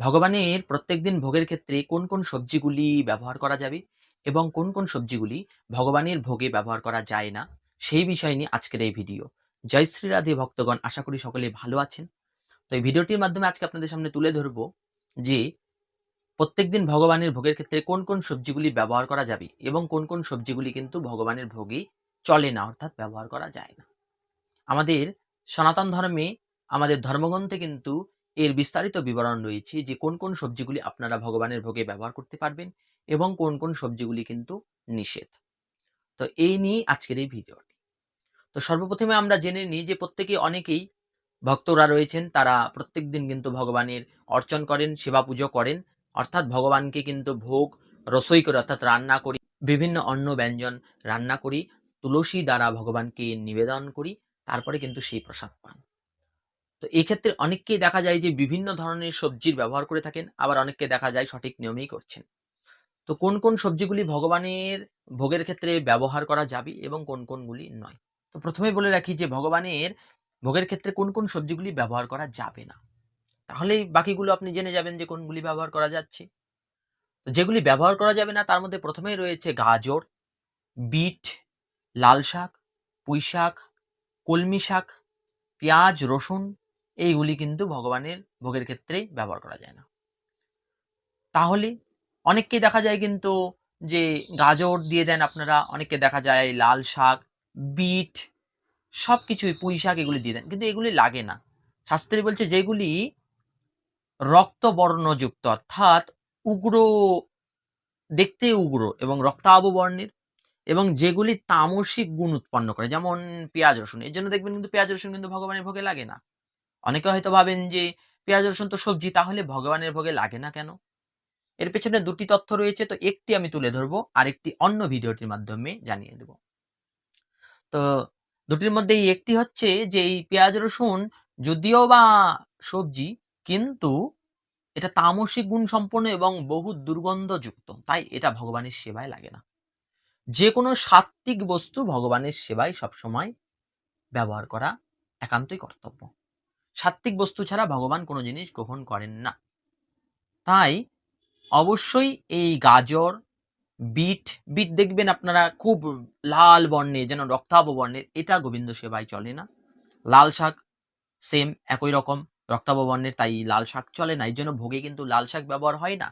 ভগবানের প্রত্যেকদিন ভোগের ক্ষেত্রে কোন কোন সবজিগুলি ব্যবহার করা যাবে এবং কোন কোন সবজিগুলি ভগবানের ভোগে ব্যবহার করা যায় না, সেই বিষয় নিয়ে আজকের এই ভিডিও জয় শ্রী রাধে ভক্তগণ, আশা করি সকলে ভালো আছেন। তো এই ভিডিওটির মাধ্যমে আজকে আপনাদের সামনে তুলে ধরব যে প্রত্যেকদিন ভগবানের ভোগের ক্ষেত্রে কোন কোন সবজিগুলি ব্যবহার করা যাবে এবং কোন কোন সবজিগুলি কিন্তু ভগবানের ভোগে চলে না, অর্থাৎ ব্যবহার করা যায় না। আমাদের সনাতন ধর্মে, আমাদের ধর্মগ্রন্থে কিন্তু এর বিস্তারিত বিবরণ রয়েছে যে কোন কোন সবজিগুলি আপনারা ভগবানের ভোগে ব্যবহার করতে পারবেন এবং কোন কোন সবজিগুলি কিন্তু নিষেধ। তো এই নিয়ে আজকের এই ভিডিওটি। তো সর্বপ্রথমে আমরা জেনে নিই যে প্রত্যেকে অনেকেই ভক্তরা রয়েছেন, তারা প্রত্যেক দিন কিন্তু ভগবানের অর্চন করেন, সেবা পুজো করেন, অর্থাৎ ভগবানকে কিন্তু ভোগ, রসই করে অর্থাৎ রান্না করি, বিভিন্ন অন্ন ব্যঞ্জন রান্না করি, তুলসী দ্বারা ভগবানকে নিবেদন করি, তারপরে কিন্তু সেই প্রসাদ পান। তো এই ক্ষেত্রে অনেককেই দেখা যায় যে বিভিন্ন ধরনের সবজির ব্যবহার করে থাকেন, আবার অনেককে দেখা যায় সঠিক নিয়মেই করছেন। তো কোন কোন সবজিগুলি ভগবানের ভোগের ক্ষেত্রে ব্যবহার করা যাবে এবং কোন কোনগুলি নয়? তো প্রথমে বলে রাখি যে ভগবানের ভোগের ক্ষেত্রে কোন কোন সবজিগুলি ব্যবহার করা যাবে না। তাহলেই বাকিগুলো আপনি জেনে যাবেন যে কোনগুলি ব্যবহার করা যাচ্ছে। তো যেগুলি ব্যবহার করা যাবে না, তার মধ্যে প্রথমেই রয়েছে গাজর, বিট লাল শাক পুঁই শাক কলমি শাক পেঁয়াজ, রসুন এইগুলি কিন্তু ভগবানের ভোগের ক্ষেত্রে ব্যবহার করা যায় না। তাহলে অনেককে দেখা যায় কিন্তু যে গাজর দিয়ে দেন আপনারা, অনেককে দেখা যায় লাল শাক, বিট সব কিছুই পুঁই শাক এগুলি দিয়ে দেন, কিন্তু এগুলি লাগে না। শাস্ত্রী বলছে যেগুলি রক্তবর্ণযুক্ত, অর্থাৎ উগ্র, দেখতে উগ্র এবং রক্তাভ বর্ণের এবং যেগুলি তামসিক গুণ উৎপন্ন করে, যেমন পেঁয়াজ রসুন, এর জন্য দেখবেন কিন্তু পেঁয়াজ রসুন কিন্তু ভগবানের ভোগে লাগে না। অনেকে হয়তো ভাবেন যে, পেঁয়াজ, রসুন তো সবজি, তাহলে ভগবানের ভোগে লাগে না কেন? এর পেছনে দুটি তথ্য রয়েছে, তো একটি আমি তুলে ধরবো আর একটি অন্য ভিডিওটির মাধ্যমে জানিয়ে দেব। তো দুটির মধ্যে এই একটি হচ্ছে যে, এই পেঁয়াজ, রসুন যদিও বা সবজি, কিন্তু এটা তামসিক গুণ সম্পন্ন এবং বহু দুর্গন্ধযুক্ত, তাই এটা ভগবানের সেবায় লাগে না। যে কোনো সাত্ত্বিক বস্তু ভগবানের সেবায় সবসময় ব্যবহার করা একান্তই কর্তব্য। সাত্ত্বিক বস্তু ছাড়া ভগবান কোনো জিনিস গ্রহণ করেন না। তাই অবশ্যই এই গাজর, বিট বিট দেখবেন আপনারা খুব লাল বর্ণে যেন রক্তাভ বর্ণের, এটা গোবিন্দ সেবায় চলে না। লাল শাক সেম একই রকম, রক্তাভ বর্ণের, তাই লাল শাক চলে না। এই জন্য ভোগে কিন্তু লাল শাক ব্যবহার হয় না।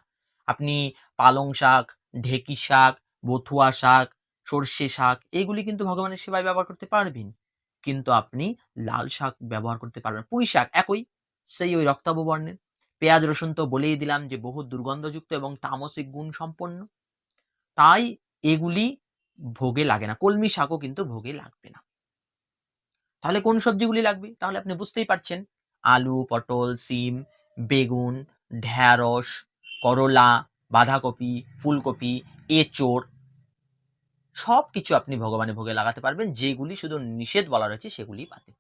আপনি পালং শাক, ঢেকি শাক, বথুয়া শাক, সর্ষে শাক, এগুলি কিন্তু ভগবানের সেবায় ব্যবহার করতে পারবেন। কিন্তু আপনি লাল শাক ব্যবহার করতে পারবেন। পুঁই শাক একই, সেই ওই রক্তাভ বর্ণের পেঁয়াজ, রসুন তো বলেই দিলাম যে, বহু দুর্গন্ধযুক্ত এবং তামসিক গুণ সম্পন্ন। তাই এগুলি ভোগে লাগে না। কলমি শাকও কিন্তু ভোগে লাগবে না। তাহলে কোন সবজিগুলি লাগবে? তাহলে আপনি বুঝতেই পারছেন। আলু, পটল, সিম, বেগুন ঢ্যাঁড়স করলা, বাঁধাকপি, ফুলকপি, এঁচোড় সব কিছু আপনি ভগবানের ভোগে লাগাতে পারবেন, যেগুলি শুধু নিষেধ বলা রয়েছে সেগুলি পাতে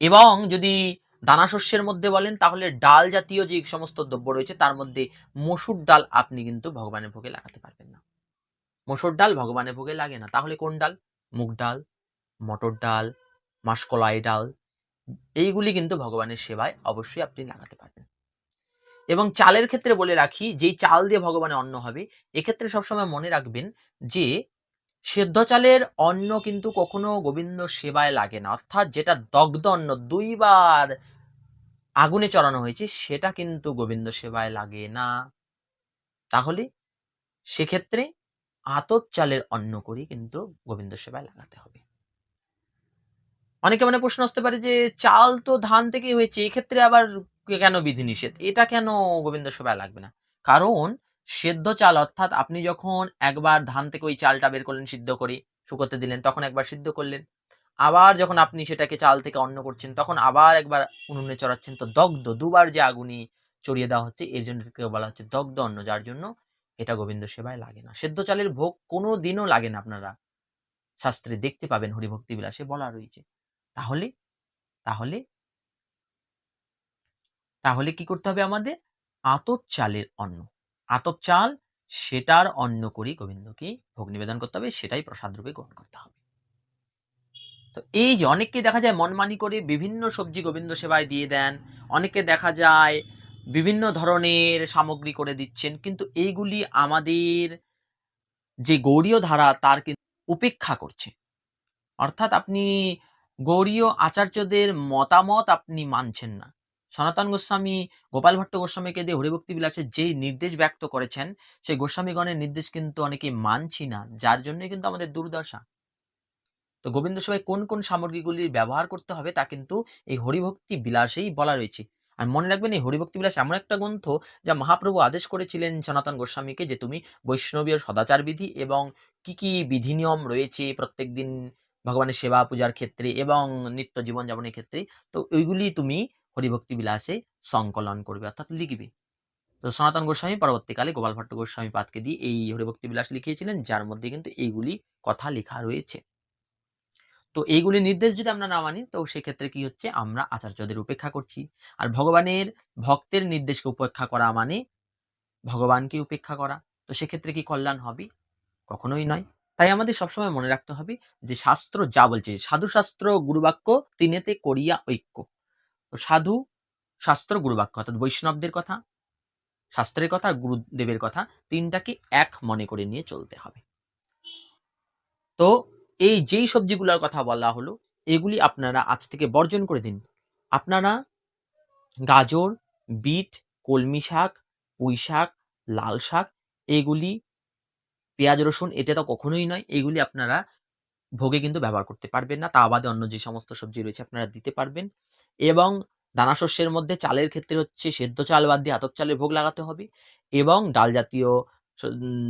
এবং যদি দানা শস্যের মধ্যে বলেন, তাহলে ডাল জাতীয় যে সমস্ত দ্রব্য রয়েছে, তার মধ্যে মসুর ডাল আপনি কিন্তু ভগবানের ভোগে লাগাতে পারবেন না। মসুর ডাল ভগবানের ভোগে লাগে না। তাহলে কোন ডাল? মুগ ডাল, মটর ডাল, মাসকলাই ডাল, এইগুলি কিন্তু ভগবানের সেবায় অবশ্যই আপনি লাগাতে পারবেন। এবং চালের ক্ষেত্রে বলে রাখি, যেই চাল দিয়ে ভগবানের অন্ন হবে, এক্ষেত্রে সবসময় মনে রাখবেন যে সেদ্ধ চালের অন্ন কিন্তু কখনো গোবিন্দ সেবায় লাগে না। অর্থাৎ যেটা দগ্ধ অন্ন, দুইবার আগুনে চড়ানো হয়েছে, সেটা কিন্তু গোবিন্দ সেবায় লাগে না। তাহলে সেক্ষেত্রে আতপ চালের অন্ন করি কিন্তু গোবিন্দ সেবায় লাগাতে হবে। অনেকে মানে প্রশ্ন আসতে পারে যে, চাল তো ধান থেকেই হয়েছে, এক্ষেত্রে আবার কেন বিধিনিষেধ? এটা কেন গোবিন্দ সেবায় লাগবে না? কারণ সেদ্ধ চাল, অর্থাৎ আপনি যখন একবার ধান থেকে ওই চালটা বের করলেন, সিদ্ধ করে শুকোতে দিলেন, তখন একবার সিদ্ধ করলেন। আবার যখন আপনি সেটাকে চাল থেকে অন্ন করছেন, তখন আবার একবার উনুনে চড়াচ্ছেন। তো দগ্ধ, দুবার যে আগুনি চড়িয়ে দেওয়া হচ্ছে, এর জন্য বলা হচ্ছে দগ্ধ অন্ন, যার জন্য এটা গোবিন্দ সেবায় লাগে না। সেদ্ধ চালের ভোগ কোনো দিনও লাগে না আপনারা। শাস্ত্রে দেখতে পাবেন হরিভক্তি বিলাসে বলা রয়েছে। তাহলে তাহলে তাহলে কি করতে হবে আমাদের? আতপ চালের অন্ন। আতপ চাল, সেটার অন্ন করি গোবিন্দকে, ভোগ নিবেদন করতে হবে, সেটাই প্রসাদ রূপে গ্রহণ করতে হবে। তো এই যে অনেককে দেখা যায় মনমানি করে বিভিন্ন সবজি গোবিন্দ সেবায় দিয়ে দেন অনেকে দেখা যায় বিভিন্ন ধরনের সামগ্রী করে দিচ্ছেন, কিন্তু এইগুলি আমাদের যে গৌরীয় ধারা তার কিন্তু উপেক্ষা করছে। অর্থাৎ আপনি গৌরীয় আচার্যদের মতামত আপনি মানছেন না। সনাতন গোস্বামী, গোপাল ভট্ট গোস্বামীকে দিয়ে হরিভক্তি বিলাসের যেই নির্দেশ ব্যক্ত করেছেন, সেই গোস্বামীগণের নির্দেশ কিন্তু অনেকে মানছি না। যার জন্য কিন্তু আমাদের দুর্দশা। তো গোবিন্দ সভায় কোন কোন সামগ্রীগুলির ব্যবহার করতে হবে তা কিন্তু এই হরিভক্তি বিলাসেই বলা রয়েছে। আর মনে রাখবেন, এই হরিভক্তি বিলাস এমন একটা গ্রন্থ যা মহাপ্রভু আদেশ করেছিলেন সনাতন গোস্বামীকে যে তুমি বৈষ্ণবীয় সদাচার বিধি এবং কি কি বিধি নিয়ম রয়েছে প্রত্যেক দিন ভগবানের সেবা পূজার ক্ষেত্রে এবং নিত্য জীবনযাপনের ক্ষেত্রে, তো ওইগুলি তুমি হরিভক্তি বিলাসে সংকলন করবে, অর্থাৎ লিখবে। তো সনাতন গোস্বামী, পরবর্তীকালে গোপাল ভট্ট গোস্বামী পাতকে দিয়ে এই হরিভক্তি বিলাস লিখিয়েছিলেন, যার মধ্যে কিন্তু এইগুলি কথা লেখা রয়েছে। তো এইগুলি নির্দেশ যদি আমরা না মানি, তো সেক্ষেত্রে কি হচ্ছে? আমরা আচার্যদের উপেক্ষা করছি। আর ভগবানের ভক্তের নির্দেশকে উপেক্ষা করা মানে ভগবানকে উপেক্ষা করা। তো সেক্ষেত্রে কি কল্যাণ হবে? কখনোই নয়। তাই আমাদের সবসময় মনে রাখতে হবে যে শাস্ত্র যা বলছে সাধু শাস্ত্র গুরুবাক্য তিনেতে করিয়া ঐক্য। সাধু, শাস্ত্র, গুরুবাক্য, অর্থাৎ বৈষ্ণবদের কথা, শাস্ত্রের কথা, গুরুদেবের কথা, তিনটাকে এক মনে করে নিয়ে চলতে হবে। তো এই যেই সবজিগুলোর কথা বলা হলো, এগুলি আপনারা আজ থেকে বর্জন করে দিন। আপনারা গাজর, বিট, কলমি শাক, পুঁই শাক, লাল শাক, এগুলি, পেঁয়াজ, রসুন, এটা তো কখনোই নয়, এগুলি আপনারা ভোগে কিন্তু ব্যবহার করতে পারবেন না। তা বাদে অন্য যে সমস্ত সবজি রয়েছে আপনারা দিতে পারবেন। এবং দানা শস্যের মধ্যে চালের ক্ষেত্রে হচ্ছে সেদ্ধ চাল বাদ দিয়ে আতপ চালের ভোগ লাগাতে হবে এবং ডাল জাতীয়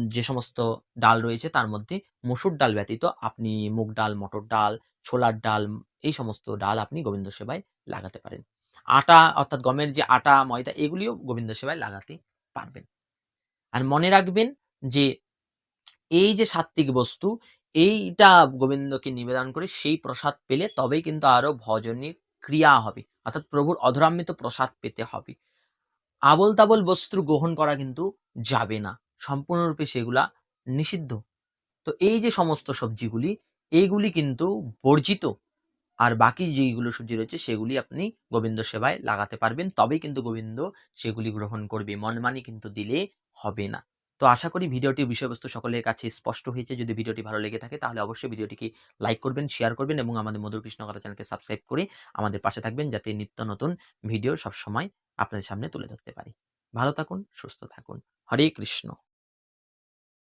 যে সমস্ত ডাল রয়েছে তার মধ্যে মসুর ডাল ব্যতীত আপনি মুগ ডাল, মটর ডাল, ছোলার ডাল, এই সমস্ত ডাল আপনি গোবিন্দ সেবায় লাগাতে পারেন। আটা অর্থাৎ গমের যে আটা, ময়দা এগুলিও গোবিন্দ সেবায় লাগাতে পারবেন। আর মনে রাখবেন যে এই যে সাত্ত্বিক বস্তু, এইটা গোবিন্দকে নিবেদন করে সেই প্রসাদ পেলে তবেই কিন্তু আরও ভজনের ক্রিয়া হবে। অর্থাৎ প্রভুর অধরামৃত প্রসাদ পেতে হবে। আবল তাবল বস্তু গ্রহণ করা কিন্তু যাবে না। সম্পূর্ণরূপে সেগুলা নিষিদ্ধ। তো এই যে সমস্ত সবজিগুলি, এইগুলি কিন্তু বর্জিত। আর বাকি যেগুলো সবজি রয়েছে, সেগুলি আপনি গোবিন্দ সেবায় লাগাতে পারবেন। তবেই কিন্তু গোবিন্দ সেগুলি গ্রহণ করবে। মনমানি কিন্তু দিলে হবে না। তো আশা করি ভিডিওটি বিষয়বস্তু সকলের কাছে স্পষ্ট হয়েছে। যদি ভিডিওটি ভালো লেগে থাকে তাহলে অবশ্যই ভিডিওটিকে লাইক করবেন, শেয়ার করবেন এবং আমাদের মধুর কৃষ্ণ কথা চ্যানেলকে সাবস্ক্রাইব করে আমাদের পাশে থাকবেন যাতে নিত্য নতুন ভিডিও সবসময় আপনাদের সামনে তুলে ধরতে পারি। ভালো থাকুন, সুস্থ থাকুন। হরে কৃষ্ণ।